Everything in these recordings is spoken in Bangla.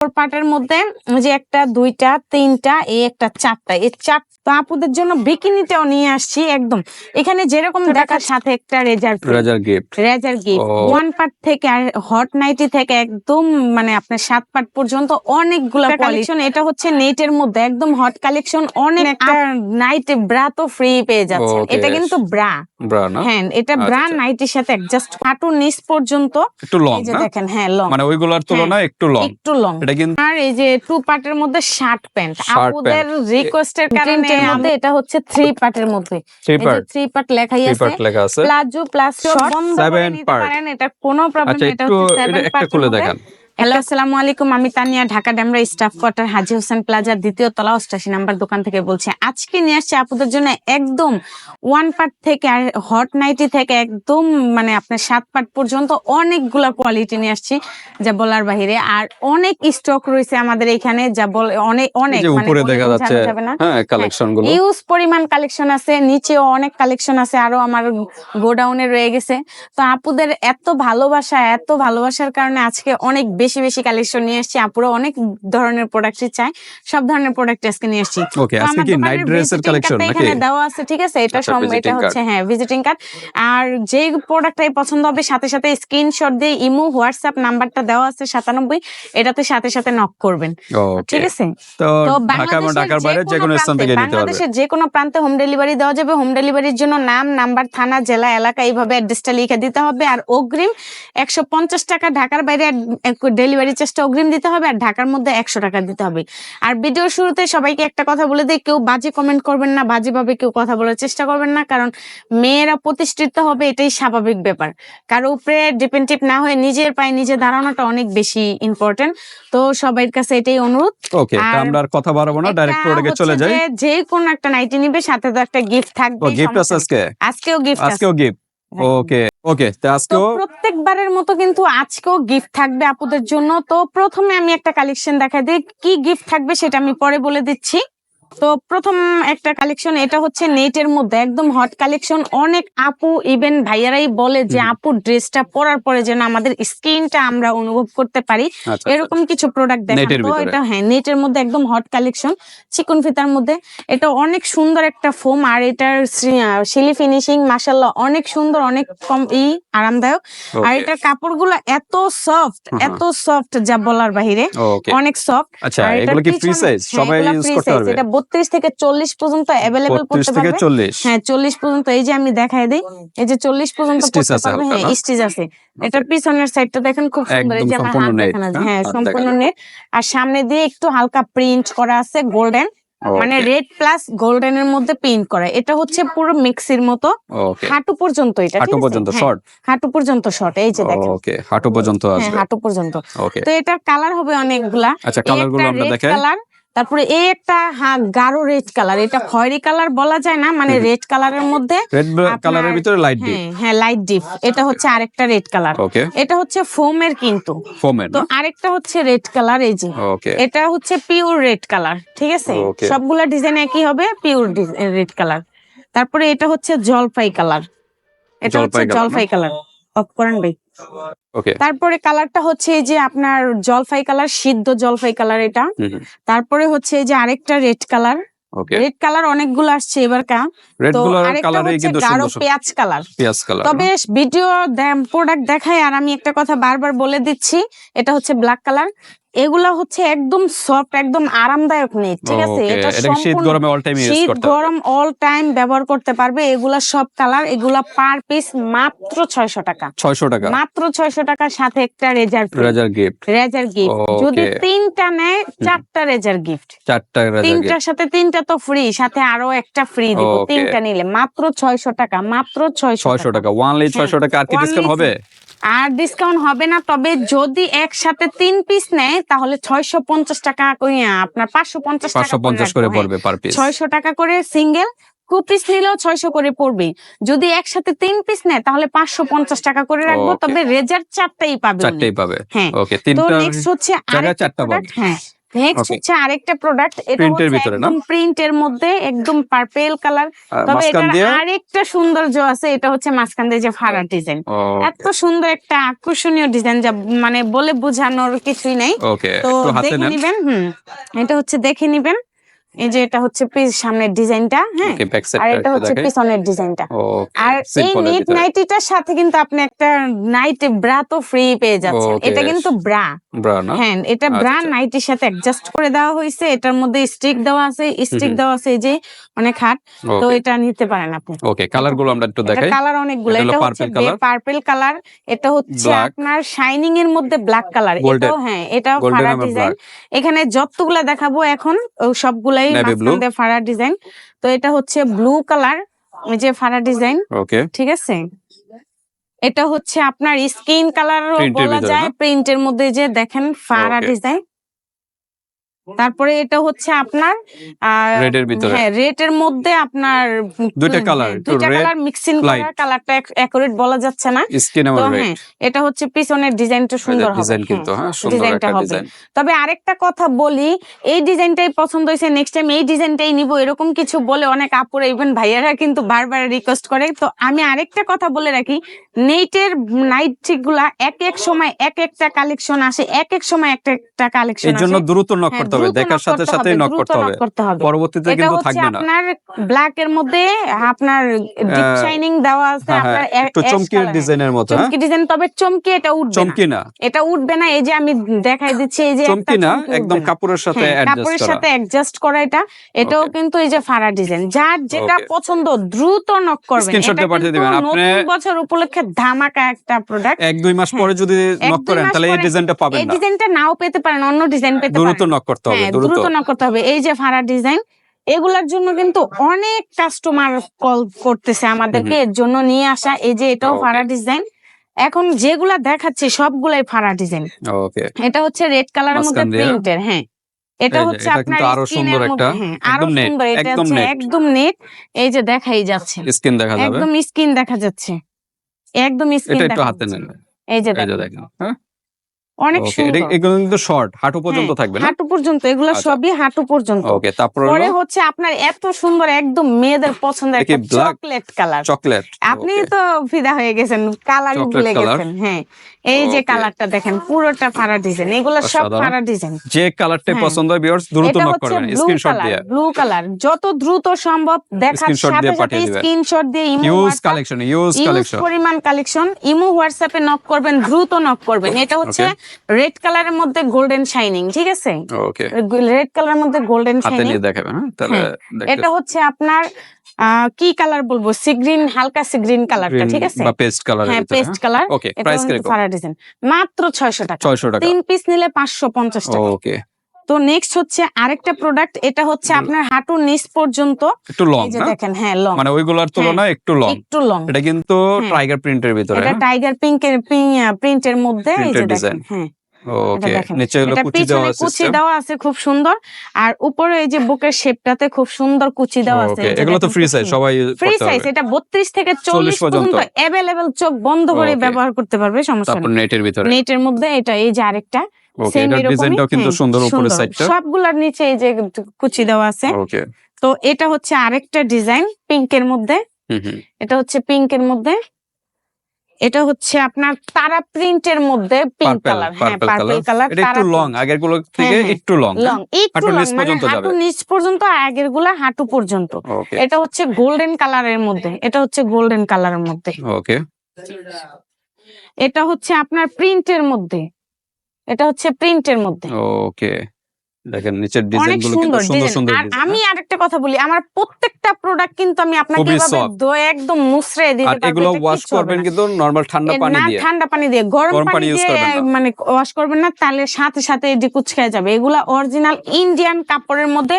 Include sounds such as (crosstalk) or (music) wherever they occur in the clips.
ফোর পার্টের মধ্যে যে একটা দুইটা তিনটা এই একটা চারটা। এই চার তো আপুদের জন্য বিকিনিটাও নিয়ে আসছি একদম। এখানে যেরকম দেখার সাথে একটা razor razor gift razor gift one part থেকে আর হট নাইটি থেকে একদম মানে আপনার সাত পার্ট পর্যন্ত অনেকগুলো কালেকশন এটা হচ্ছে নেটের মধ্যে একদম হট কালেকশন অনেক একটা নাইট ব্রা তো ফ্রি পেয়ে Okay. এটা কিন্তু ব্রা ব্রা না? হ্যাঁ এটা আচ্ছা, ব্রা আচ্ছা। নাইটির সাথে জাস্ট হাঁটু নিচ পর্যন্ত একটু লং দেখেন হ্যাঁ লং মানে ওইগুলোর তুলনায় একটু লং একটু লং এটা কিন্তু আর এই যে টু পার্টের মধ্যে শার্ট প্যান্ট আপুদের রিকোয়েস্টের কারণে আমাদের এটা হচ্ছে থ্রি পার্টের মধ্যে। থ্রি পার্ট থ্রি পার্ট লেখাই আছে। প্লাজো প্লাস শর্ট পারেন এটা কোনো প্রবলেম আচ্ছা এটা হচ্ছে সেভেন একটা খুলে দেখান। হ্যালো। আসসালামু আলাইকুম। আমি তানিয়া ঢাকা ড্যামরা স্টাফ কোয়ার্টার হাজি হোসেন প্লাজার দ্বিতীয় তলা অষ্টাশি নাম্বার দোকান থেকে বলছি। আজকে নিয়ে আসছি আপুদের জন্য একদম ওয়ান পার্ট থেকে আর হট নাইটি থেকে একদম মানে আপনার সাত পার্ট পর্যন্ত অনেকগুলা কোয়ালিটি নিয়ে আসছি যা বলার বাহিরে। আর অনেক স্টক রয়েছে আমাদের এখানে যা বল অনেক অনেক মানে উপরে দেখা যাচ্ছে হ্যাঁ কালেকশনগুলো ইউজ পরিমাণ কালেকশন আছে নিচেও অনেক কালেকশন আছে আরও আমার গোডাউনে রয়ে গেছে। তো আপুদের এত ভালোবাসা এত ভালোবাসার কারণে আজকে অনেক বেশি বেশি বেশি কালেকশন নিয়ে এসেছি। আপুরা অনেক ধরনের প্রোডাক্টই চাই। সব ধরনের প্রোডাক্ট আজকে নিয়ে এসেছি। ওকে আজকে কি নাইট ড্রেসের কালেকশন নাকি এখানে দেওয়া আছে ঠিক আছে? এটা আচ্ছা, সম এটা হচ্ছে হ্যাঁ ভিজিটিং কার্ড আর যেই প্রোডাক্টটাই পছন্দ হবে সাথে সাথে স্ক্রিনশট দিয়ে ইমো হোয়াটসঅ্যাপ নাম্বারটা দেওয়া আছে সাতানব্বই। এটাতে সাথে সাথে নক করবেন। ঠিক আছে? তো ঢাকা এবং ঢাকার বাইরে যে কোনো স্থান থেকে নিতে পারবে। বাংলাদেশের যে কোনো প্রান্তে হোম ডেলিভারি দেওয়া যাবে। হোম ডেলিভারির জন্য নাম নাম্বার থানা জেলা এলাকা এইভাবে অ্যাড্রেসটা লিখে দিতে হবে। আর অগ্রিম একশো পঞ্চাশ টাকা ঢাকার বাইরে ডেলিভারি চেষ্টা অগ্রিম দিতে হবে আর ঢাকার মধ্যে একশো টাকা দিতে হবে। আর ভিডিও শুরুতে সবাইকে একটা কথা বলে দিই কেউ বাজে কমেন্ট করবেন না বাজে ভাবে কেউ কথা বলার চেষ্টা করবেন না কারণ মেয়েরা প্রতিষ্ঠিত হবে এটাই স্বাভাবিক ব্যাপার। কারও উপরে ডিপেন্ডিভ না হয়ে নিজের পায়ে নিজে দাঁড়ানোটা অনেক বেশি ইম্পর্টেন্ট তো সবার কাছে এটাই অনুরোধ। ওকে আমরা আর কথা বাড়াবো না ডাইরেক্ট প্রোডাক্টে চলে যাই। যে কোনো একটা নাইটি নিবে সাথে তো একটা গিফট থাকবে গিফট আছে আজকে? আজকেও গিফট আজকেও গিফট ওকে ওকে আজকেও প্রত্যেকবারের মতো কিন্তু আজকেও গিফট থাকবে আপুদের জন্য। তো প্রথমে আমি একটা কালেকশন দেখাই দিই। কি গিফট থাকবে সেটা আমি পরে বলে দিচ্ছি। তো প্রথম একটা কালেকশন এটা হচ্ছে নেটের মধ্যে একদম হট কালেকশন অনেক আপু ইভেন ভাইয়ারাই বলে যে। আপুর ড্রেসটা পরার পরে যেন আমাদের স্কিনটা আমরা অনুভব করতে পারি। আচ্ছা এরকম কিছু প্রোডাক্ট নেটের দেখান তো ভিতরে। এটা হ্যাঁ নেটের মধ্যে একদম হট কালেকশন চিকন ফিতার মধ্যে। এটা অনেক সুন্দর একটা ফোম আর এটার শিলি ফিনিশিং মাসাল্লাহ অনেক সুন্দর অনেক কম ই আরামদায়ক। আর এটার কাপড়গুলো এত সফট এত সফট যা বলার বাহিরে। অনেক সফট আচ্ছা এগুলো কি ফ্রি সাইজ হ্যাঁ, সবাই ইউজ করতে পারবে? এটা বত্রিশ থেকে চল্লিশ পর্যন্ত অ্যাভেলেবেল করতে পারবে। হ্যাঁ চল্লিশ পর্যন্ত এই যে আমি দেখাই দিই এই যে চল্লিশ পর্যন্ত পারবে। হ্যাঁ? স্টিচ আছে। এটার পিছনের সাইডটা দেখেন খুব সুন্দর এই যে আমার হাত দেখানো হ্যাঁ? হ্যাঁ সম্পূর্ণ নেট। আর সামনে দিয়ে একটু হালকা প্রিন্ট করা আছে গোল্ডেন মানে রেড প্লাস গোল্ডেন এর মধ্যে প্রিন্ট করা। এটা হচ্ছে পুরো মিক্সির মতো। হাঁটু পর্যন্ত এটা ঠিক হাঁটু পর্যন্ত হ্যাঁ, শর্ট হাঁটু পর্যন্ত শর্ট এই যে দেখেন। ওকে হাঁটু পর্যন্ত হ্যাঁ আসবে। হাঁটু পর্যন্ত। তো এটার কালার হবে অনেকগুলা। আচ্ছা এই কালারগুলো আমরা দেখাই। কালার তারপরে এই একটা হ্যাঁ গাঢ় রেড কালার এটা খয়েরি কালার বলা যায় না মানে রেড কালারের মধ্যে রেড কালারের ভিতরে লাইট ডিপ হ্যাঁ হ্যাঁ লাইট ডিপ এটা হচ্ছে আরেকটা রেড কালার এটা হচ্ছে ফোমের কিন্তু। ফোমের তো আরেকটা হচ্ছে রেড কালার এই যে। এটা হচ্ছে পিওর রেড কালার ঠিক আছে? সবগুলা ডিজাইন একই হবে পিওর রেড কালার তারপরে এটা হচ্ছে জলপাই কালার এটা হচ্ছে? জলপাই কালার অফ করেন ভাই। ওকে তারপরে কালারটা হচ্ছে এই যে আপনার জলফাই কালার সিদ্ধ জলফাই কালার এটা। তারপরে হচ্ছে এই যে আরেকটা রেড কালার। রেড কালার অনেকগুলো আসছে এবার কা। তো আরেকটা হচ্ছে গাঢ় সুন্দর সুন্দর পেঁয়াজ কালার। পেঁয়াজ কালার তবে ভিডিও প্রোডাক্ট দেখায় আর আমি একটা কথা বারবার বলে দিচ্ছি। এটা হচ্ছে ব্ল্যাক কালার এগুলা হচ্ছে একদম সফট একদম আরামদায়ক নেই ঠিক আছে? এটা শীত গরমে অল টাইম ইউজ করতে হবে। গরম অল টাইম ব্যবহার করতে পারবে। এগুলা সব কালার এগুলা পার পিস মাত্র ছয়শো টাকা। 600 টাকা। মাত্র ছয়শো টাকার সাথে একটা razor razor gift razor gift যদি তিনটা নেয় চারটা রেজার গিফট চারটা রেজার তিনটার সাথে তিনটা তো ফ্রি সাথে আরও একটা ফ্রি দিব। তিনটা নিলে মাত্র ছয়শো টাকা মাত্র ছয়শো 600 টাকা। ওয়ানলি 600 টাকা। আর কি ডিসকাউন্ট হবে? আর ডিসকাউন্ট হবে না তবে যদি একসাথে তিন পিস নেয় তাহলে ছয়শো পঞ্চাশ টাকা করে আপনার পাঁচশো পঞ্চাশ পাঁচশো পঞ্চাশ করে পড়বে পার পিস ছয়শো টাকা করে সিঙ্গেল টু পিস নিলেও ছয়শো করে পড়বে। যদি একসাথে তিন পিস নেয় তাহলে পাঁচশো পঞ্চাশ টাকা করে রাখব তবে রেজার চারটাই পাবে চারটাই পাবে। হ্যাঁ। ওকে তো তিনটা নেক্সট হচ্ছে আর চারটা হ্যাঁ। নেক্সট হচ্ছে আরেকটা প্রোডাক্ট এটা হচ্ছে একদম প্রিন্টের মধ্যে একদম পার্পল কালার তবে এটার আরেকটা সৌন্দর্য আছে এটা হচ্ছে মাঝখান দিয়ে যে ফাড়া ডিজাইন এত সুন্দর একটা আকর্ষণীয় ডিজাইন যা মানে বলে বোঝানোর কিছুই নাই। তো দেখে নিবেন হুম এটা হচ্ছে দেখে নিবেন। এই যে এটা হচ্ছে পিস সামনের ডিজাইনটা হ্যাঁ? আর এটা হচ্ছে পিছনের ডিজাইনটা। আর এই নেট নাইটিটার সাথে কিন্তু আপনি একটা নাইট ব্রা তো ফ্রি পেয়ে যাচ্ছেন। এটা কিন্তু ব্রা হ্যাঁ এটা ব্রা আচ্ছা। নাইটির সাথে অ্যাডজাস্ট করে দেওয়া হয়েছে। এটার মধ্যে স্টিক দেওয়া আছে। স্টিক দেওয়া আছে যে অনেক হাট তো এটা নিতে পারেন আপনি। ওকে কালারগুলো আমরা একটু দেখাই। কালার অনেকগুলো। এটা হচ্ছে পার্পল কালার এটা হচ্ছে আপনার শাইনিং এর মধ্যে ব্ল্যাক কালার। এটাও হ্যাঁ এটাও এবং ডিজাইন এখানে যতগুলা দেখাবো এখন ও মাঝখান ফাড়া ডিজাইন তো এটা হচ্ছে ব্লু কালার যে ফাড়া ডিজাইন ওকে ঠিক আছে? এটা হচ্ছে আপনার স্কিন কালারও বলা যায়। প্রিন্টের মধ্যে যে দেখেন ফাড়া ডিজাইন তারপরে এটা হচ্ছে আপনার এর ভিতরে। হ্যাঁ রেড এর মধ্যে আপনার দুইটা একটু দুইটা কালার মিক্সিং করা কালারটা অ্যাকুরেট বলা যাচ্ছে না। স্কিন তো রেড এটা হচ্ছে পিছনের ডিজাইনটা সুন্দর হবে। ডিজাইন। কিন্তু হ্যাঁ সুন্দর ডিজাইনটা একটা হবে। ডিজাইন তবে আরেকটা কথা বলি এই ডিজাইনটাই পছন্দ হয়েছে নেক্সট টাইম এই ডিজাইনটাই নিব এরকম কিছু বলে অনেক আপুরা ইভেন ভাইয়ারা কিন্তু বারবার রিকোয়েস্ট করে। তো আমি আরেকটা কথা বলে রাখি নেটের নাইটগুলা এক এক সময় এক একটা কালেকশন আসে এক এক সময় একটা একটা কালেকশন এর জন্য দ্রুত নক হ্যাঁ, করতে হবে দেখার সাথে নক করতে হবে। পরবর্তীতে কিন্তু থাকবে না। আপনার ব্ল্যাক এর মধ্যে আপনার ডিপ শাইনিং দেওয়া আছে হ্যাঁ, আপনার হ্যাঁ, একটু এর। ডিজাইনের মতো হ্যাঁ? চমকি ডিজাইন তবে চমকি এটা উঠবে না। চমকি না। এটা উঠবে না এই যে আমি দেখাই দিচ্ছি এই যে চমকি না একদম কাপড়ের সাথে হ্যাঁ, অ্যাডজাস্ট কাপড়ের সাথে অ্যাডজাস্ট করা এটা। এটাও কিন্তু এই যে ফাড়া ডিজাইন যার যেটা পছন্দ দ্রুত নক করবেন দিয়ে পাঠিয়ে দিবেন। আপনি- বছর উপলক্ষে ধামাকা একটা প্রোডাক্ট এক দুই মাস পরে যদি নক করেন তাহলে এই ডিজাইনটা পাবেন এই ডিজাইনটা নাও পেতে পারেন অন্য ডিজাইন পেতে দ্রুত পারেন। নক করতে হবে হ্যাঁ দ্রুত। করতে হবে। এই যে ফাড়া ডিজাইন এগুলার জন্য কিন্তু অনেক কাস্টমার কল করতেছে আমাদেরকে এর জন্য নিয়ে আসা। এই যে এটাও. ফাড়া ডিজাইন। এখন যেগুলা দেখাচ্ছি সবগুলাই ফাড়া ডিজাইন। ওকে। এটা হচ্ছে রেড কালারের মধ্যে প্রিন্টের হ্যাঁ। এটা হচ্ছে আপনার আরও সুন্দর মধ্যে একটা, হ্যাঁ আরও একদম এটা একদম একদম নেট এই যে দেখাই যাচ্ছে। স্কিন দেখা যাবে। একদম স্কিন দেখা যাচ্ছে। একদম স্কিন এটা একটু হাতে। নেন। এই যে দেখেন হ্যাঁ। অনেক সুন্দর। এগুলো কিন্তু শর্ট হাঁটু পর্যন্ত হ্যাঁ, থাকবে না? হাঁটু পর্যন্ত এগুলো আচ্ছা। সবই হাঁটু পর্যন্ত। ওকে তারপর পরে হচ্ছে আপনার এত সুন্দর একদম মেয়েদের পছন্দের একটা চকলেট কালার চকলেট আপনি তো ফিদা হয়ে গেছেন কালার ভুলে গেছেন হ্যাঁ। এই যে কালারটা দেখেন পুরোটা ফাড়া ডিজাইন এগুলো সব। ফাড়া ডিজাইন যে কালারটা হ্যাঁ। পছন্দ হয় ভিউয়ার্স দ্রুত নক করবেন স্ক্রিনশট দিয়ে। ব্লু কালার যত দ্রুত সম্ভব দেখার সাথে সাথে স্ক্রিনশট দিয়ে imo huge collection huge collection পরিমাণ কালেকশন ইমো হোয়াটসঅ্যাপে নক করবেন দ্রুত নক করবেন। এটা হচ্ছে রেড কালারের মধ্যে গোল্ডেন শাইনিং ঠিক আছে? ওকে রেড কালারের মধ্যে গোল্ডেন হাতে নিয়ে দেখাবেন হ্যাঁ? তাহলে হ্যাঁ, এটা হচ্ছে আপনার কি কালার বলব? সিগ্রিন হালকা সিগ্রিন কালারটা ঠিক আছে? বা পেস্ট কালার হ্যাঁ পেস্ট কালার ওকে প্রাইস কীরকম? ফারা ডিজাইন মাত্র ছয়শো টাকা। 600 টাকা। তিন পিস নিলে পাঁচশো পঞ্চাশ টাকা। ওকে তো নেক্সট হচ্ছে আরেকটা প্রোডাক্ট এটা হচ্ছে আপনার হাঁটুর নিচ পর্যন্ত। একটু লং এই যে না? দেখেন হ্যাঁ লং মানে ওইগুলোর তুলনায় একটু লং একটু লং এটা কিন্তু হ্যাঁ। টাইগার প্রিন্টের ভিতরে এটা টাইগার পিঙ্কের প্রিন্টের মধ্যে এই যে দেখেন হ্যাঁ। ওকে নিচে হলো কুচি দেওয়া আছে কুচি দেওয়া আছে খুব সুন্দর। আর উপরে এই যে বুকের শেপটাতে খুব সুন্দর কুচি দেওয়া আছে এগুলো তো ফ্রি সাইজ সবাই ফ্রি সাইজ এটা বত্রিশ থেকে চল্লিশ পর্যন্ত। পর্যন্ত চোখ বন্ধ করে ব্যবহার করতে পারবে সমস্যা তারপর নেটের ভিতরে। নেটের মধ্যে এটা এই যে আরেকটা ডিজাইনটাও কিন্তু হ্যাঁ, সুন্দর উপরের সাইডটা সবগুলার নিচে এই যে কুচি দেওয়া আছে। ওকে তো এটা হচ্ছে আরেকটা ডিজাইন পিঙ্কের মধ্যে। এটা হচ্ছে পিঙ্কের মধ্যে। এটা হচ্ছে আপনার তারা প্রিন্টের মধ্যে পিঙ্ক কালার হ্যাঁ পার্পল কালার এটা একটু লং আগেরগুলো থেকে হ্যাঁ, হ্যাঁ। একটু লং লং একটু লং নিচ মানে হাঁটু নিচ পর্যন্ত আগেরগুলা হাঁটু পর্যন্ত। এটা হচ্ছে গোল্ডেন কালারের মধ্যে এটা হচ্ছে গোল্ডেন কালারের মধ্যে। ওকে এটা হচ্ছে আপনার প্রিন্টের মধ্যে এটা হচ্ছে প্রিন্টের মধ্যে। ওকে দেখেন নিচের ডিজাইনগুলো কিন্তু সুন্দর সুন্দর আর আমি আরেকটা কথা বলি আমার প্রত্যেকটা প্রোডাক্ট কিন্তু আমি আপনাকে এভাবে ধুয়ে একদম মুছড়ে দিতে পারব এগুলো ওয়াশ করবেন না। কিন্তু নরমাল ঠান্ডা পানি না দিয়ে। ঠান্ডা পানি দিয়ে গরম পানি দিয়ে মানে ওয়াশ করবেন না তাহলে সাথে সাথে এটি কুচকায় যাবে। এগুলা অরিজিনাল ইন্ডিয়ান কাপড়ের মধ্যে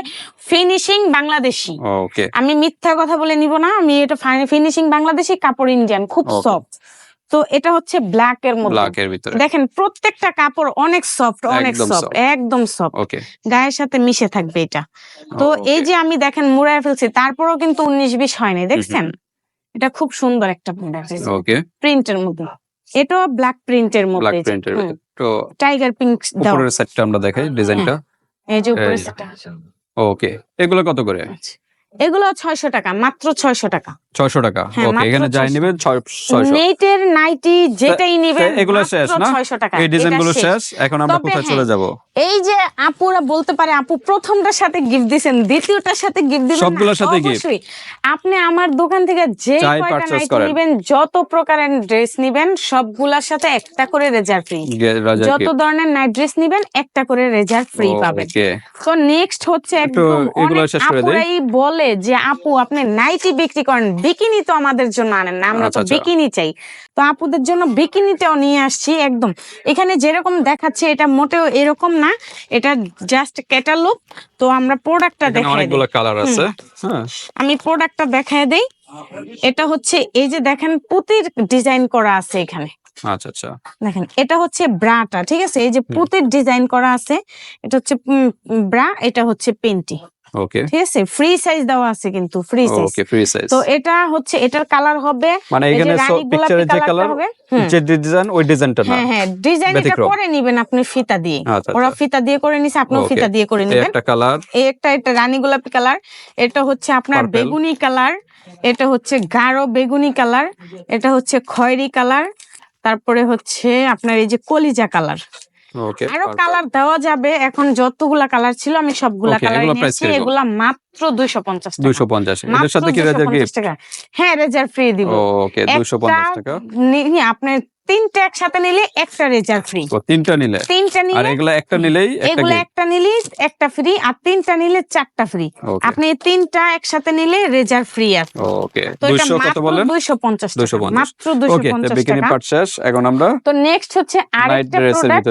ফিনিশিং বাংলাদেশি। ওকে আমি মিথ্যা কথা বলে নিব না আমি এটা ফিনিশিং বাংলাদেশি কাপড় ইন্ডিয়ান খুব সফট তো এটা হচ্ছে ব্ল্যাক এর মধ্যে। ব্ল্যাক এর ভিতরে। দেখেন প্রত্যেকটা কাপড় অনেক সফট অনেক সফট একদম সফট ওকে গায়ের সাথে মিশে থাকবে এটা। তো এই যে আমি দেখেন মুড়ায় ফেলছি তারপরেও কিন্তু উনিশ বিশ হয়নি দেখছেন? এটা খুব সুন্দর একটা ওকে প্রিন্টের মধ্যে। এটাও ব্ল্যাক প্রিন্টের মধ্যে তো টাইগার পিঙ্ক উপরের সাইডটা আমরা দেখাই ডিজাইনটা। এই যে উপরে এই। সেটা ওকে এগুলো কত করে? এগুলো ছয়শো টাকা মাত্র ছয়শো টাকা। ছয়শো টাকা। হ্যাঁ, ওকে এখানে যাই 600 নেবেন নেটের নাইটি যেটাই নিবেন এগুলো শেষ না? 600 টাকা। এই ডিজাইনগুলো শেষ। এখন আমরা কোথায় হ্যাঁ, চলে যাব? এই যে আপুরা বলতে পারে আপু প্রথমটার সাথে গিফট দিছেন দ্বিতীয়টার সাথে গিফট দিবেন সবগুলোর সাথে। অবশ্যই। আপনি আমার দোকান থেকে যে কয়টা নাইটি। নিবেন যত প্রকারের ড্রেস নিবেন সবগুলোর সাথে একটা করে রেজার ফ্রি যত ধরনের নাইট ড্রেস নিবেন একটা করে রেজার ফ্রি পাবেন। তো নেক্সট হচ্ছে একদম অনেক। আপুরাই বলে যে আপু আপনি নাইটি বিক্রি করেন বিকিনি তো আমাদের জন্য আনেন না আমরা তো আচ্ছা, আচ্ছা। বিকিনি চাই। তো আপুদের জন্য বিকিনিটাও নিয়ে আসছি একদম। এখানে যেরকম দেখাচ্ছে এটা মোটেও এরকম না এটা জাস্ট ক্যাটালগ তো আমরা প্রোডাক্টটা দেখাই অনেকগুলো কালার আছে। হ্যাঁ। আমি প্রোডাক্টটা দেখায় দেই। এটা হচ্ছে এই যে দেখেন পুতির ডিজাইন করা আছে এখানে। আচ্ছা আচ্ছা। দেখেন এটা হচ্ছে ব্রাটা ঠিক আছে? এই যে পুতির ডিজাইন করা আছে এটা হচ্ছে ব্রা এটা হচ্ছে পেন্টি। ওকে ঠিক আছে? ফ্রি সাইজ দেওয়া আছে কিন্তু free size okay free size তো এটা হচ্ছে এটার কালার হবে। মানে এখানে পিকচারে যে কালার হবে যে ডিজাইন ওই ডিজাইনটা না। হ্যাঁ হ্যাঁ ডিজাইন এটা করে নিবেন আপনি ফিতা দিয়ে। আচ্ছা ওরা আচ্ছা ফিতা দিয়ে করে নিছে আপনিও ফিতা দিয়ে করে নিবেন। একটা কালার এই একটা এটা রানী গোলাপি কালার এটা হচ্ছে আপনার বেগুনি কালার এটা হচ্ছে গাঢ় বেগুনি কালার এটা হচ্ছে খয়েরি কালার তারপরে হচ্ছে আপনার এই যে কলিজা কালার আরও কালার দেওয়া যাবে। এখন যতগুলা কালার ছিল আমি সবগুলা কালার নিয়েছি এগুলা মাত্র দুইশো পঞ্চাশ টাকা। দুইশো পঞ্চাশ। এদের সাথে কি রেজার 250 গিফট হ্যাঁ রেজার ফ্রি দিব। ওকে দুইশো পঞ্চাশ টাকা। নি- আপনার তিনটা একসাথে নিলে একটা রেজার ফ্রি তো তিনটা নিলে? তিনটা আর নিলে এগুলা একটা নিলেই একটা এগুলো একটা নিলে একটা ফ্রি আর তিনটা নিলে চারটা ফ্রি আপনি তিনটা একসাথে নিলে রেজার ফ্রি আছে ওকে তো এটা দুইশো কত মাত্র বলেন দুইশো পঞ্চাশ 250 মাত্র 250 ওকে বিকিনি পার্ট শেষ। এখন আমরা তো নেক্সট হচ্ছে আরেকটা প্রোডাক্ট।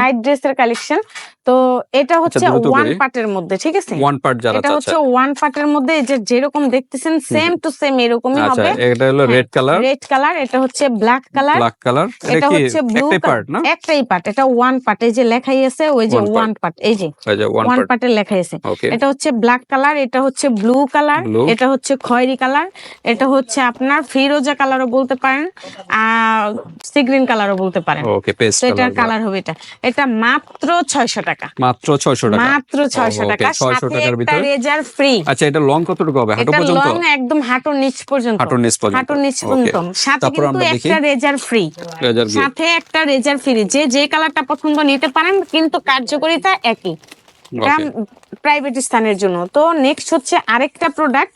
নাইট ড্রেসের কালেকশন তো এটা হচ্ছে ওয়ান। পার্টের মধ্যে ঠিক আছে? ওয়ান পার্ট যারা এটা হচ্ছে ওয়ান পার্টের মধ্যে এই যে যেরকম দেখতেছেন সেম টু সেম এরকমই আচ্ছা হবে। এটা হলো রেড কালার রেড কালার এটা হচ্ছে ব্ল্যাক কালার ব্ল্যাক কালার এটা হচ্ছে ব্লু পার্ট না? একটাই পার্ট এটা ওয়ান পার্ট এই যে লেখাই আছে ওই যে ওয়ান পার্ট এই যে ওয়ান পার্ট লেখাই আছে। এটা হচ্ছে ব্ল্যাক কালার এটা হচ্ছে ব্লু কালার এটা হচ্ছে খয়েরি কালার এটা হচ্ছে আপনার ফিরোজা কালারও বলতে পারেন আর সি গ্রিন কালারও বলতে পারেন। ওকে পেস্ট এটার কালার কালার হবে এটা। এটা মাত্র ছয়শো টাকা। মাত্র 600 টাকা। মাত্র ছয়শো Okay, টাকা। 600 টাকার ভিতরে? Razor free. আচ্ছা এটা লং কতটুকু হবে? হাঁটু পর্যন্ত? লং একদম হাঁটুর নিচ পর্যন্ত। হাঁটুর নিচ পর্যন্ত। হাঁটুর নিচ পর্যন্ত। সাথে কিন্তু একটা রেজার ফ্রি। রেজার সাথে একটা রেজার ফ্রি। যে যে কালারটা পছন্দ নিতে পারেন কিন্তু কার্যকারিতা একই। প্রাইভেট স্থানের জন্য। তো নেক্সট হচ্ছে আরেকটা প্রোডাক্ট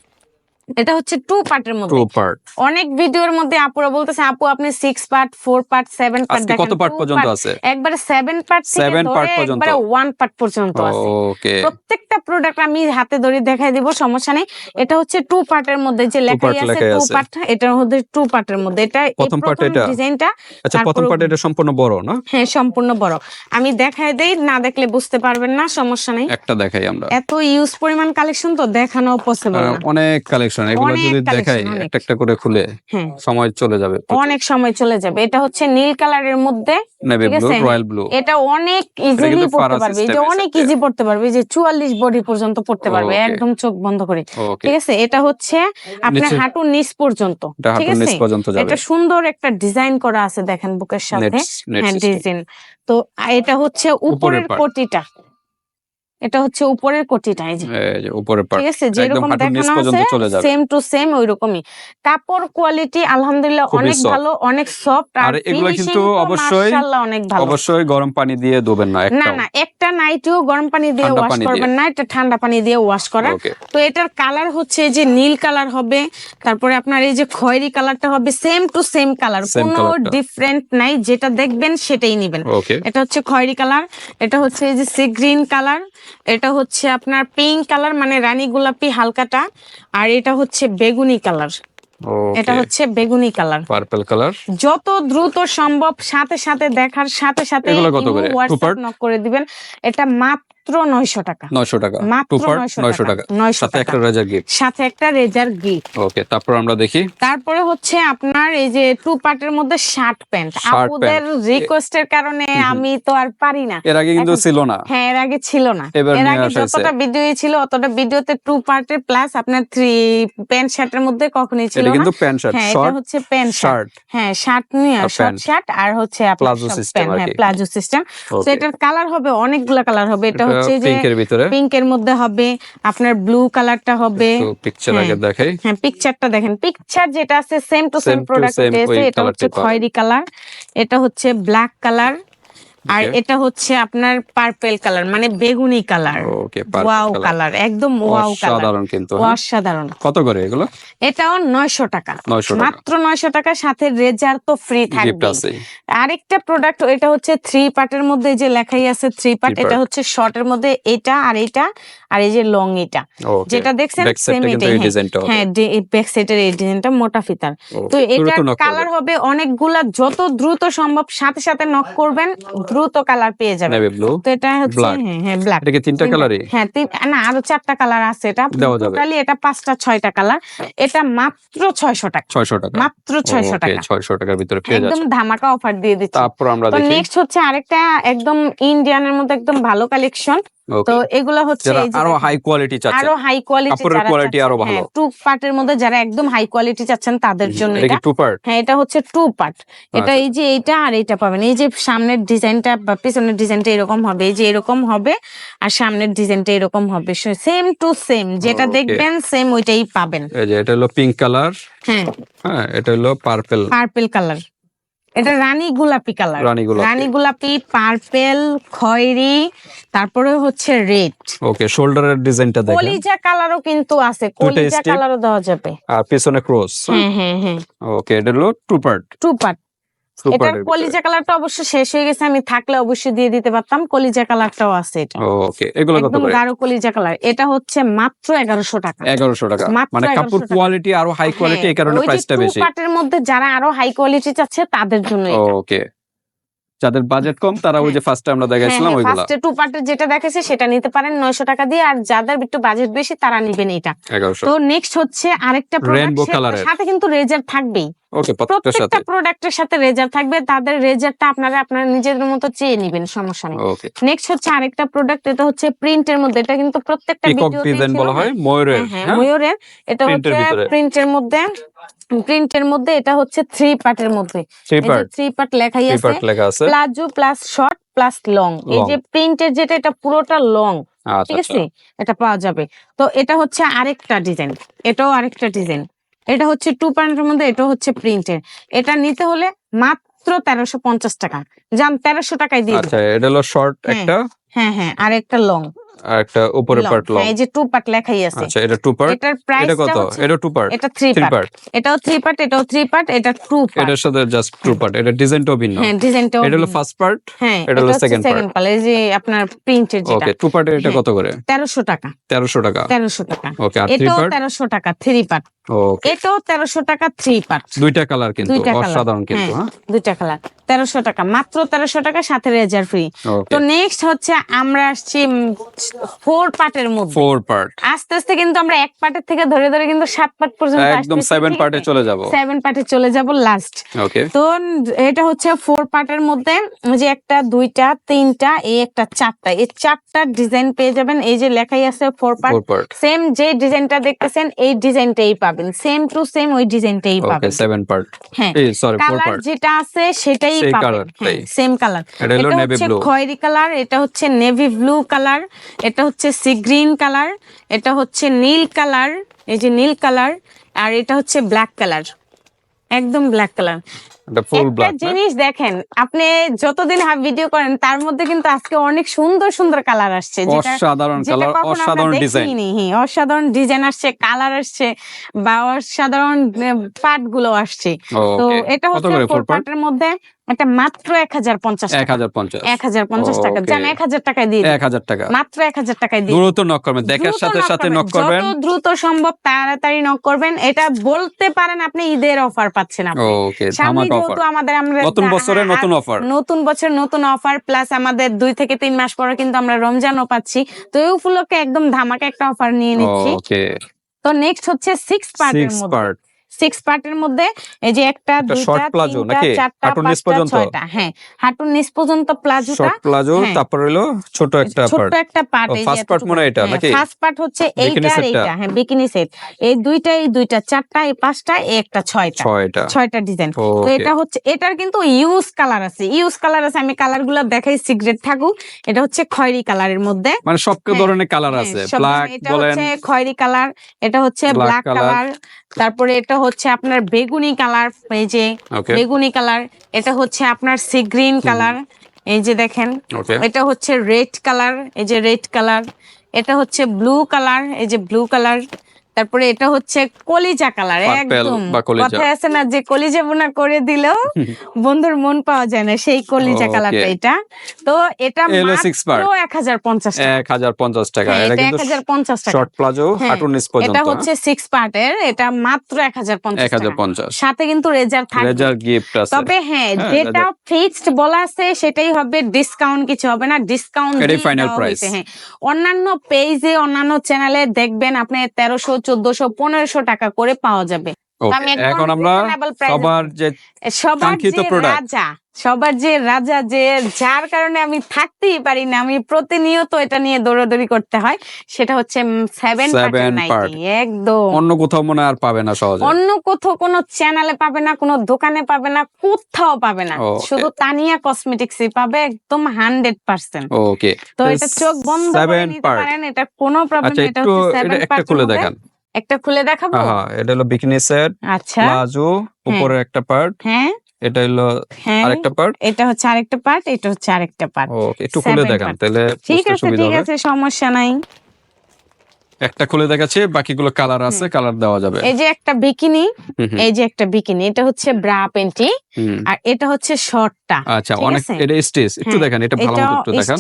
এটা হচ্ছে টু পার্টের টু মধ্যে পার্ট অনেক ভিডিওর মধ্যে আপুরা বলতেছে আপু আপনি six part four part seven part আজকে কত পার্ট পর্যন্ত আছে? একবারে সেভেন পার্ট part ধরে পর্যন্ত? একবারে ওয়ান পার্ট পর্যন্ত আছে। ওকে প্রত্যেকটা প্রোডাক্ট আমি হাতে ধরে দেখাই দিব সমস্যা নেই। এটা হচ্ছে টু পার্টের মধ্যে যে লেখাই আছে টু পার্ট এটার মধ্যে টু পার্টের মধ্যে। এটা প্রথম part এটা? ডিজাইনটা আচ্ছা প্রথম পার্ট এটা সম্পূর্ণ বড় না? হ্যাঁ সম্পূর্ণ বড়। আমি দেখাই দেই না দেখলে বুঝতে পারবেন না সমস্যা নেই। একটা দেখাই আমরা। এত ইউজ পরিমাণ কালেকশন তো দেখানো পসিবল না। অনেক কালেকশন এগুলো যদি দেখাই একটা একটা করে খুলে হ্যাঁ। সময় চলে যাবে অনেক সময় চলে যাবে। এটা হচ্ছে নীল কালারের মধ্যে? রয়্যাল ব্লু এটা অনেক ইজিলি পড়তে পারবে। এর অনেক ইজি পড়তে পারবে। যে চুয়াল্লিশ বডি পর্যন্ত পড়তে পারবে একদম চোখ বন্ধ করে। ঠিক আছে? এটা হচ্ছে আপনার হাঁটুর নিচ পর্যন্ত এটা ঠিক আছে? এটা সুন্দর একটা ডিজাইন করা আছে দেখেন বুকের সাথে। হ্যাঁ ডিজাইন তো এটা হচ্ছে উপরের। কোটিটা এটা হচ্ছে উপরের কোটিটা এই যে। এই যে উপরে পার্ট ঠিক আছে যেরকম দেখানো আছে সেম টু সেম ওই রকমই কাপড় কোয়ালিটি আলহামদুলিল্লাহ অনেক ভালো অনেক সফট আর এগুলো কিন্তু অবশ্যই- অনেক ভালো। অবশ্যই গরম পানি দিয়ে ধোবেন না না না একটা নাইটিও গরম পানি দিয়ে ওয়াশ করবেন না এটা ঠান্ডা পানি দিয়ে ওয়াশ করা। তো এটার কালার হচ্ছে এই যে নীল কালার হবে তারপরে আপনার এই যে খয়েরি কালারটা হবে সেম টু সেম কালার কোনো ডিফারেন্ট নাই যেটা দেখবেন সেটাই নেবেন। এটা হচ্ছে খয়েরি কালার এটা হচ্ছে এই যে সি গ্রিন কালার এটা হচ্ছে আপনার পিঙ্ক কালার মানে রানী গোলাপি হালকাটা আর এটা হচ্ছে বেগুনি কালার এটা হচ্ছে বেগুনি কালার পার্পল কালার যত দ্রুত সম্ভব সাথে সাথে দেখার সাথে সাথে করে? হোয়াটসঅ্যাপ নক করে দিবেন। এটা মাত্র নয়শো টাকা। 900 টাকা। মাত্র টু পার্ট 900 900 টাকা। 900 সাথে একটা রেজার গিফট। সাথে একটা রেজার গিফট। ওকে তারপর আমরা দেখি। তারপরে হচ্ছে আপনার এই যে টু পার্টের মধ্যে শার্ট প্যান্ট। আপুদের রিকোয়েস্টের কারণে আমি তো আর পারি না। এর আগে কিন্তু ছিল না। হ্যাঁ এর আগে ছিল না। এর আগে যতটা ভিডিও ছিল অতটা ভিডিওতে টু পার্টের প্লাস আপনার থ্রি প্যান্ট শার্টের মধ্যে কখনোই ছিল না। কিন্তু প্যান্ট শার্ট হ্যাঁ এটা হচ্ছে প্যান্ট শার্ট হ্যাঁ শার্ট নিয়ে শর্ট শার্ট আর হচ্ছে আপনার pant, আর হ্যাঁ প্লাজো সিস্টেম তো এটার কালার হবে অনেকগুলা কালার হবে। এটা এটা হচ্ছে যে পিঙ্কের ভিতরে। পিঙ্কের মধ্যে হবে আপনার ব্লু কালারটা হবে। পিকচার হ্যাঁ। আগে দেখাই। হ্যাঁ পিকচারটা দেখেন। পিকচার যেটা আছে সেম টু সেম প্রোডাক্ট এটা হচ্ছে খয়েরি কালার এটা হচ্ছে ব্ল্যাক কালার আর এটা হচ্ছে আপনার পার্পেল কালার মানে বেগুনি কালার ওকে ওয়াও কালার একদম ওয়াও কালার সাধারণ কিন্তু হ্যাঁ। অসাধারণ। কত করে এগুলো? এটাও নয়শো টাকা। 900 টাকা। মাত্র নয়শো টাকা সাথে রেজার তো ফ্রি থাকবে আরেকটা প্রোডাক্ট এটা হচ্ছে থ্রি পার্টের মধ্যে যে লেখাই আছে থ্রি পার্ট এটা। হচ্ছে শর্টের মধ্যে এটা আর এটা আর এই যে লং এটা। যেটা দেখছেন সেম এই হ্যাঁ। ব্যাক সাইডের এই ডিজাইনটা মোটা ফিতার। তো এটার কালার হবে অনেকগুলা যত দ্রুত সম্ভব সাথে সাথে নক করবেন। দ্রুত কালার পেয়ে যাবে। তো এটা হচ্ছে হ্যাঁ হ্যাঁ ব্ল্যাক এটা কি তিনটা কালারই হ্যাঁ তিন না আরও চারটা কালার আছে এটা। টোটালি এটা পাঁচটা ছয়টা কালার এটা মাত্র ছয়শো টাকা। 600 টাকা। মাত্র ছয়শো ওকে টাকা। 600 টাকার ভিতরে পেয়ে যাচ্ছে। একদম ধামাকা অফার দিয়ে দিচ্ছি। তারপর আমরা তো দেখি। নেক্সট হচ্ছে আরেকটা একদম ইন্ডিয়ানের মধ্যে একদম ভালো কালেকশন তো এগুলো হচ্ছে আরও হাই কোয়ালিটি চাচ্ছে। আরও হাই কোয়ালিটি কাপড়ের quality আরও ভালো। টু পার্টের মধ্যে যারা একদম হাই কোয়ালিটি চাচ্ছেন তাদের জন্য এটা এটা টু পার্ট হ্যাঁ এটা হচ্ছে টু পার্ট এটা আচ্ছা। এই যে এইটা আর এইটা পাবেন। এই যে সামনের ডিজাইনটা বা পিছনের ডিজাইনটা এরকম হবে এই যে এরকম হবে আর সামনের ডিজাইনটা এরকম হবে। সেম টু সেম যেটা দেখবেন সেম ওইটাই পাবেন। এই যে এটা হলো পিঙ্ক কালার হ্যাঁ। হ্যাঁ এটা হলো পার্পল পার্পল কালার এটা রানী গোলাপি কালার। রানী গোলাপি। রানী গোলাপি পার্পেল খয়েরি তারপরে হচ্ছে রেড। ওকে শোল্ডারের ডিজাইনটা দেখেন। কলিজা কালারও কিন্তু আছে কলিজা। কালারও দেওয়া যাবে। আর পিছনে ক্রস। হ্যাঁ হ্যাঁ হ্যাঁ ওকে এটা হলো টু পার্ট। Two part. এটার কলিজা কালারটা অবশ্য শেষ হয়ে গেছে আমি থাকলে অবশ্যই দিয়ে দিতে পারতাম। কলিজা কালারটাও আছে এটা। ওকে এগুলো কত একদম করে গাঢ় কলিজা কালার। এটা হচ্ছে মাত্র এগারোশো টাকা। এগারোশো টাকা। মাত্র মানে কাপড় কোয়ালিটি আরও হাই কোয়ালিটি এই কারণে হ্যাঁ, প্রাইসটা বেশি। এর মধ্যে যারা আরও হাই কোয়ালিটি চাচ্ছে তাদের জন্য এটা। ওকে যাদের বাজেট কম তারা ওই যে ফার্স্টে আমরা দেখাইছিলাম ওইগুলা। ফার্স্টে টু পার্টের যেটা দেখেছে সেটা নিতে পারেন নয়শো টাকা দিয়ে। আর যাদের একটু বাজেট বেশি তারা নিবেন এটা। তো নেক্সট হচ্ছে আরেকটা প্রোডাক্ট সাথে কিন্তু রেজার থাকবেই। ওকে প্রত্যেকটা প্রোডাক্টের সাথে। রেজার থাকবে তাদের রেজারটা আপনারা আপনারা নিজেদের মতো চেয়ে নিবেন সমস্যা নেই। নেক্সট হচ্ছে আরেকটা প্রোডাক্ট এটা হচ্ছে প্রিন্টের মধ্যে এটা কিন্তু প্রত্যেকটা ভিডিওতে বলা হয় ময়ূরের হ্যাঁ হ্যাঁ? ময়ূরের এটা হচ্ছে প্রিন্টের মধ্যে প্রিন্টের মধ্যে এটা হচ্ছে থ্রি পার্টের মধ্যে। থ্রি পার্ট লেখাই আছে palazzo plus short plus long এই যে প্রিন্টের যেটা এটা পুরোটা লং আচ্ছা ঠিক আচ্ছা। আছে এটা পাওয়া যাবে। তো এটা হচ্ছে আরেকটা ডিজাইন এটাও আরেকটা ডিজাইন এটা হচ্ছে টু পয়েন্টের মধ্যে এটা হচ্ছে প্রিন্টের এটা নিতে হলে মাত্র তেরোশো পঞ্চাশ টাকা। যান তেরোশো টাকায় দিয়ে আচ্ছা এটা হলো শর্ট হ্যাঁ, একটা। হ্যাঁ হ্যাঁ আর একটা লং আর একটা উপরের পার্ট লং এই যে টু পার্ট লেখাই আছে। আচ্ছা এটা টু পার্ট এটার এটা কত? এটা টু পার্ট এটা থ্রি পার্ট এটাও থ্রি পার্ট এটাও থ্রি পার্ট এটা টু পার্ট এটার সাথে জাস্ট টু পার্ট এটা ডিজাইনটাও ভিন্ন। হ্যাঁ ডিজাইনটাও এটা হলো ফার্স্ট পার্ট হ্যাঁ এটা হলো। সেকেন্ড পার্ট এই যে আপনার প্রিন্টের যেটা। ওকে টু পার্টের এটা হ্যাঁ। কত করে? তেরোশো টাকা। তেরোশো টাকা। তেরোশো টাকা। ওকে আর থ্রি এটাও পার্ট তেরোশো টাকা থ্রি পার্ট ওকে এটাও তেরোশো টাকা থ্রি পার্ট দুইটা কালার কিন্তু অসাধারণ কিন্তু হ্যাঁ, হ্যাঁ। দুইটা কালার তেরোশো টাকা। মাত্র তেরোশো টাকা সাথে রেজার ফ্রি তো নেক্সট হচ্ছে আমরা আসছি ফোর পার্টের মধ্যে। ফোর পার্ট আস্তে আস্তে কিন্তু আমরা এক পার্টের থেকে ধরে ধরে কিন্তু সাত পার্ট পর্যন্ত একদম সেভেন পার্টে চলে যাব। সেভেন পার্টে চলে যাব লাস্ট তো এটা হচ্ছে ফোর পার্টের মধ্যে যে একটা দুইটা তিনটা এই একটা চারটা। এই চারটা ডিজাইন পেয়ে যাবেন এই যে লেখাই আছে ফোর পার্ট সেম যে ডিজাইনটা দেখতেছেন এই ডিজাইনটাই পাবেন। সেম টু সেম ওই ডিজাইনটাই পাবেন। সেভেন পার্ট হ্যাঁ। সরি ফোর পার্ট যেটা আছে সেটাই সেই কালারটাই। সেম কালার এটা হলো এটা হচ্ছে খয়েরি কালার এটা হচ্ছে নেভি ব্লু কালার এটা হচ্ছে সি গ্রিন কালার এটা হচ্ছে নীল কালার এই যে নীল কালার আর এটা হচ্ছে ব্ল্যাক কালার একদম ব্ল্যাক কালার একটা জিনিস দেখেন আপনি যতদিন হাফ ভিডিও করেন তার মধ্যে কিন্তু আজকে অনেক সুন্দর সুন্দর কালার আসছে অসাধারণ কালার অসাধারণ ডিজাইন হ্যাঁ, অসাধারণ ডিজাইন আসছে কালার আসছে বা অসাধারণ পার্টগুলো আসছে। তো এটা হচ্ছে পার্টের মধ্যে এটা মাত্র এক হাজার পঞ্চাশ এক হাজার পঞ্চাশ। এক হাজার পঞ্চাশ টাকা। Okay. এক হাজার টাকায় দিয়ে এক হাজার টাকা। মাত্র এক হাজার টাকায় দিয়ে দ্রুত নক করবেন দেখার সাথে সাথে নক করবেন। যত দ্রুত সম্ভব তাড়াতাড়ি নক করবেন। এটা বলতে পারেন আপনি ঈদের অফার পাচ্ছেন আপনি। ওকে সামনে অফার আমাদের আমরা নতুন বছরে নতুন অফার নতুন বছর নতুন অফার প্লাস আমাদের দুই থেকে তিন মাস পরে কিন্তু আমরা রমজানও পাচ্ছি। তো এই উপলক্ষে একদম ধামাকা একটা অফার নিয়ে নিচ্ছি। তো নেক্সট হচ্ছে সিক্স পার্টের মধ্যে। পার্ট সিক্স পার্টের মধ্যে এই যে একটা একটা দুইটা short নাকি? হাঁটুর নিচ পর্যন্ত? হ্যাঁ হাঁটুর নিচ পর্যন্ত প্লাজোটা প্লাজো হ্যাঁ। তারপর হলো ছোট একটা ছোট্ট একটা পার্ট এই first part মনে এটা, নাকি? ফার্স্ট পার্ট হচ্ছে এইটা আর এইটা হ্যাঁ বিকিনি সেট এই দুইটা এই দুইটা চারটা এই পাঁচটা এই একটা ছয়টা। ছয়টা। ছয়টা ডিজাইন তো এটা হচ্ছে এটার কিন্তু ইউজ কালার আছে। ইউজ কালার আছে আমি কালারগুলো দেখাই সিক্রেট থাকুক। এটা হচ্ছে খয়েরি কালারের মধ্যে। মানে সব হ্যাঁ, ধরনের কালার হ্যাঁ, আছে। ব্ল্যাক এটা বলেন। হচ্ছে খয়েরি কালার এটা হচ্ছে ব্ল্যাক কালার তারপরে এটা হচ্ছে আপনার বেগুনি কালার এই যে বেগুনি কালার এটা হচ্ছে আপনার সি গ্রিন কালার এই যে দেখেন। এটা হচ্ছে রেড কালার এই যে রেড কালার। এটা হচ্ছে ব্লু কালার এই যে ব্লু কালার। তারপরে এটা হচ্ছে কলিজা কালার একদম। কথায় আছে না যে কলিজা বোনা করে দিলেও (laughs) বন্ধুর মন পাওয়া যায় না সেই কলিজা. কালারটা এটা। তো এটা। মাত্র এক হাজার পঞ্চাশ টাকা। এক হাজার পঞ্চাশ টাকা। হ্যাঁ, এটা কিন্তু হাজার পঞ্চাশ টাকা। শর্ট প্লাজো হাঁটুর নিচ পর্যন্ত। এটা হচ্ছে সিক্স পার্টের এটা মাত্র এক হাজার পঞ্চাশ এক হাজার টাকা। পঞ্চাশ। সাথে কিন্তু রেজার থাকবে। রেজার গিফট আছে। তবে হ্যাঁ হ্যাঁ, যেটা ফিক্সড বলা আছে সেটাই হবে ডিসকাউন্ট কিছু হবে না ডিসকাউন্ট এটাই final price। হ্যাঁ। অন্যান্য পেজে অন্যান্য চ্যানেলে দেখবেন আপনি তেরোশো চোদ্দশো পনেরোশো টাকা করে পাওয়া যাবে। এখন আমরা সবার যে সবার যে রাজা সবার যে রাজা যে যার কারণে আমি থাকতেই পারি না আমি প্রতিনিয়ত এটা নিয়ে দৌড়াদৌড়ি করতে হয় সেটা হচ্ছে সেভেন একদম। অন্য কোথাও মনে আর পাবে না সহজে। অন্য কোথাও কোনো চ্যানেলে পাবে না কোনো দোকানে পাবে না কোথাও পাবে না। শুধু তানিয়া কসমেটিক্সই পাবে একদম হান্ড্রেড পার্সেন্ট ওকে তো এটা চোখ বন্ধ করে নিতে পারেন এটা কোনো প্রবলেম আচ্ছা এটা হচ্ছে সেভেন পার্ট খুলে দেখান। একটা খুলে দেখাবো? হ্যাঁ এটা হলো বিকিনি সেট আচ্ছা। প্লাজো উপরে একটা পার্ট হ্যাঁ। এটা হলো হ্যাঁ। আরেকটা পার্ট এটা হচ্ছে আরেকটা পার্ট এটা হচ্ছে আরেকটা পার্ট ওকে একটু খুলে দেখান তাহলে ঠিক আছে ঠিক আছে সমস্যা নাই। একটা খুলে দেখাচ্ছি বাকিগুলো কালার আছে কালার দেওয়া যাবে। এই যে একটা বিকিনি এই যে একটা বিকিনি এটা হচ্ছে ব্রা হুম। আর এটা হচ্ছে শর্টটা আচ্ছা অনেক এটা স্টেজ একটু হ্যাঁ, দেখেন এটা ভালো মতো একটু দেখান।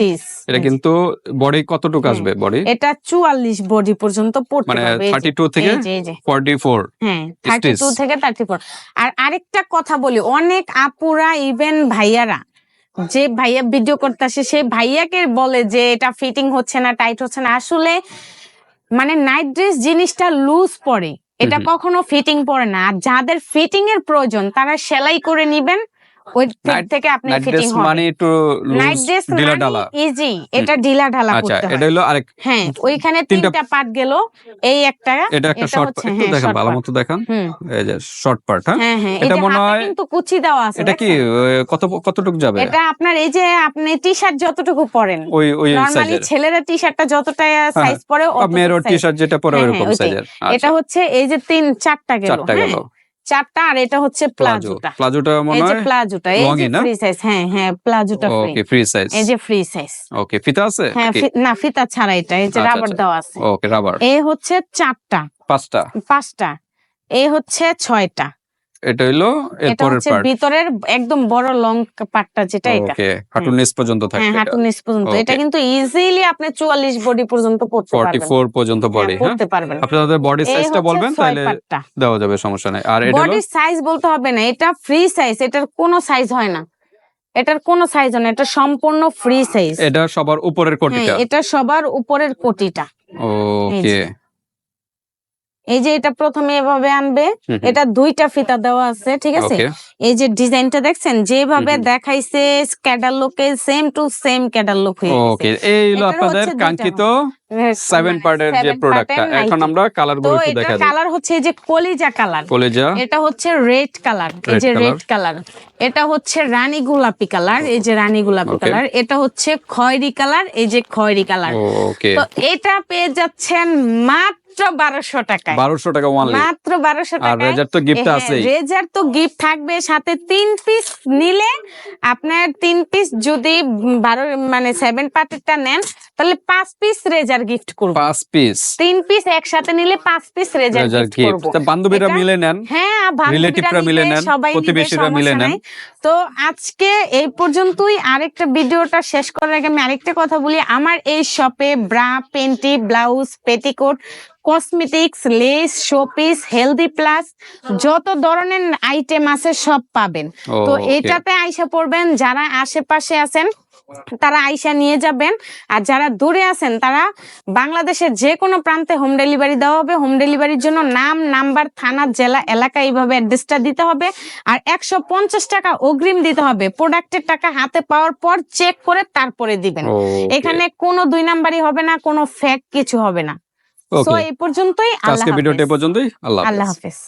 এটা কিন্তু বডি কতটুকু আসবে বডি এটা চুয়াল্লিশ বডি পর্যন্ত পড়তে মানে পারবে এই যে- থার্টি টু থেকে এই যে এই যে। ফর্টি ফোর হ্যাঁ থার্টি টু Stitch। থেকে থার্টি ফোর আর আরেকটা কথা বলি অনেক আপুরা ইভেন ভাইয়ারা যে ভাইয়া ভিডিও করতে আসে সেই ভাইয়াকে বলে যে এটা ফিটিং হচ্ছে না টাইট হচ্ছে না। আসলে মানে নাইট ড্রেস জিনিসটা লুজ পরে। এটা। কখনো ফিটিং পরে না। আর যাদের ফিটিং এর প্রয়োজন তারা সেলাই করে নিবেন। ওই থেকে আপনি ফিটিং হবে। মানে একটু নাইট ড্রেস ঢিলা। ঢালা ইজি এটা ঢিলা ঢালা আচ্ছা এটা হলো আরেক হ্যাঁ ওইখানে তিনটা- পার্ট গেল। এই একটা এটা একটা শর্ট একটু হ্যাঁ, দেখেন ভালো মতো দেখান। এই যে শর্ট পার্ট হ্যাঁ? হ্যাঁ হ্যাঁ এটা মনে হয়- কিন্তু কুচি দেওয়া আছে এটা কি কত কতটুক যাবে? এটা আপনার এই যে আপনি টি শার্ট যতটুকু পরেন ওই ওই নরমালি ছেলেরা টি শার্টটা যতটা সাইজ পরে মেয়ের টি-শার্ট যেটা পরে হ্যাঁ, ওরকম হ্যাঁ, সাইজের এটা হচ্ছে এই যে তিন চারটা গেল চারটা গেল। হ্যাঁ চারটা আর এটা হচ্ছে প্লাজোটা। প্লাজোটা মনে হয় প্লাজোটা এই যে ফ্রি সাইজ হ্যাঁ হ্যাঁ প্লাজোটা ফ্রি। Okay free size. এই যে ফ্রি সাইজ। ওকে ফিতা আছে হ্যাঁ না ফিতা ছাড়া এটা এই যে আচ্ছা, রাবার দাও আছে। Okay rubber. এই হচ্ছে চারটা। পাঁচটা। পাঁচটা। এই হচ্ছে ছয়টা। এটা এটা এরপরের পার্ট ভিতরের একদম বড় লং পার্টটা যেটা এটা। ওকে হাঁটুর নিচ পর্যন্ত হ্যাঁ হাঁটু নিচ পর্যন্ত। এটা কিন্তু ইজিলি আপনি চুয়াল্লিশ বডি পর্যন্ত পড়তে পারবেন। ফোর পর্যন্ত বডি হ্যাঁ, হ্যাঁ পড়তে পারবেন। আপনাদের বডি সাইজটা বলবেন তাহলে দেওয়া যাবে সমস্যা নাই। আর এটা হলো বডির সাইজ বলতে হবে না এটা ফ্রি সাইজ এটার কোনো সাইজ হয় না। এটার কোনো সাইজ হয় না এটা সম্পূর্ণ ফ্রি সাইজ এটা সবার উপরের হ্যাঁ কোটিটা। এটা সবার উপরের কোটিটা। ওকে। এই যে এটা প্রথমে এভাবে আনবে। এটা দুইটা ফিতা দেওয়া আছে ঠিক আছে? এই যে ডিজাইনটা দেখছেন যেভাবে। দেখাইছে ক্যাটালগে সেম টু সেম ক্যাটালগ হয়ে ওকে এই হলো আপনাদের কাঙ্ক্ষিত হ্যাঁ, সেভেন মানে পার্টের যে প্রোডাক্টটা এখন আমরা কালারগুলো একটু এটার দেখা দিই। কালার হচ্ছে এই যে কলিজা কালার কলেজা। এটা হচ্ছে রেড কালার এই যে রেড কালার এটা হচ্ছে রানী গোলাপি কালার এই যে রানী গোলাপি কালার এটা হচ্ছে খয়েরি কালার এই যে খয়েরি কালার তো এটা পেয়ে যাচ্ছেন মাত্র বারোশো টাকায়। বারোশো টাকা ওয়ানলি মাত্র বারোশো আর রেজার তো গিফট আছেই। রেজার তো গিফট থাকবে সাথে তিন পিস নিলে আপনার তিন পিস যদি মানে নেন তাহলে পাঁচ পিস রেজার গিফট করব। পাঁচ পিস তিন পিস একসাথে নিলে পাঁচ piece razor razor gift gift করব। বান্ধবীরা মিলে নেন। হ্যাঁ মিলে নিবে, নেন, সবাই নিবে, প্রতিবেশীরা মিলে নেন। তো আজকে এই পর্যন্তই। আরেকটা ভিডিওটা শেষ করার আগে আমি আরেকটা কথা বলি। আমার এই শপে bra panty blouse petticoat cosmetics lace showpiece healthy plus যত ধরনের আইটেম আছে সব পাবেন। তো এটাতে আইসা পড়বেন যারা আশেপাশে আছেন তারা আইসা নিয়ে যাবেন। আর যারা দূরে আছেন তারা বাংলাদেশের যে কোনো প্রান্তে হোম ডেলিভারি দেওয়া হবে। হোম ডেলিভারির জন্য নাম নাম্বার থানা জেলা এলাকা এইভাবে অ্যাড্রেসটা দিতে হবে। আর একশো পঞ্চাশ টাকা অগ্রিম দিতে হবে। প্রোডাক্টের টাকা হাতে পাওয়ার পর চেক করে তারপরে দিবেন। এখানে কোনো দুই নাম্বারই হবে না কোনো ফেক কিছু হবে না। তো সো এই পর্যন্তই আল্লাহ আজকে ভিডিওটা পর্যন্তই আল্লাহ আল্লাহ হাফেজ।